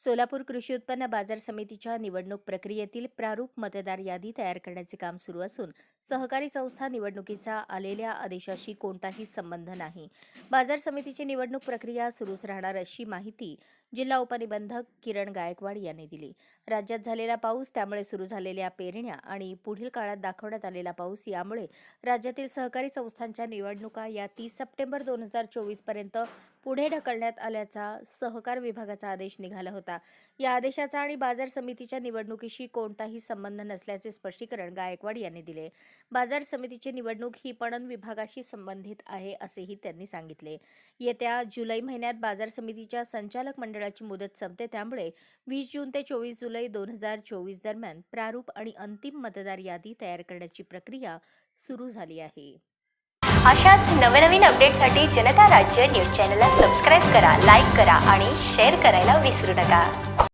सोलापूर कृषी उत्पन्न बाजार समितीच्या निवडणूक प्रक्रियेतील प्रारूप मतदार यादी तयार करण्याचे काम सुरू असून सहकारी संस्था निवडणुकीचा आलेल्या आदेशाशी कोणताही संबंध नाही. बाजार समितीची निवडणूक प्रक्रिया सुरूच राहणार अशी माहिती जिल्हा उपनिबंधक किरण गायकवाड यांनी दिली. राज्यात झालेला पाऊस त्यामुळे सुरू झालेल्या पेरण्या आणि पुढील काळात दाखवण्यात आलेला पाऊस यामुळे राज्यातील सहकारी संस्थांच्या निवडणुका या तीस सप्टेंबर दोन हजार चोवीसपर्यंत पुढे ढकलण्यात आल्याचा सहकार विभागाचा आदेश निघाला होता. या आदेशाचा आणि बाजार समितीच्या निवडणुकीशी कोणताही संबंध नसल्याचे स्पष्टीकरण गायकवाड यांनी दिले. बाजार समितीची निवडणूक ही पणन विभागाशी संबंधित आहे असेही त्यांनी सांगितले. येत्या जुलै महिन्यात बाजार समितीच्या संचालक मंडळ मंडळाची मुदत संपते. त्यामुळे वीस जून ते चोवीस जुलै दोन हजार चोवीस दरम्यान प्रारूप आणि अंतिम मतदार यादी तयार करण्याची प्रक्रिया सुरू झाली आहे. अशाच नवनवीन अपडेटसाठी जनता राज्य न्यूज चॅनलला सबस्क्राईब करा लाईक करा आणि शेअर करायला विसरू नका.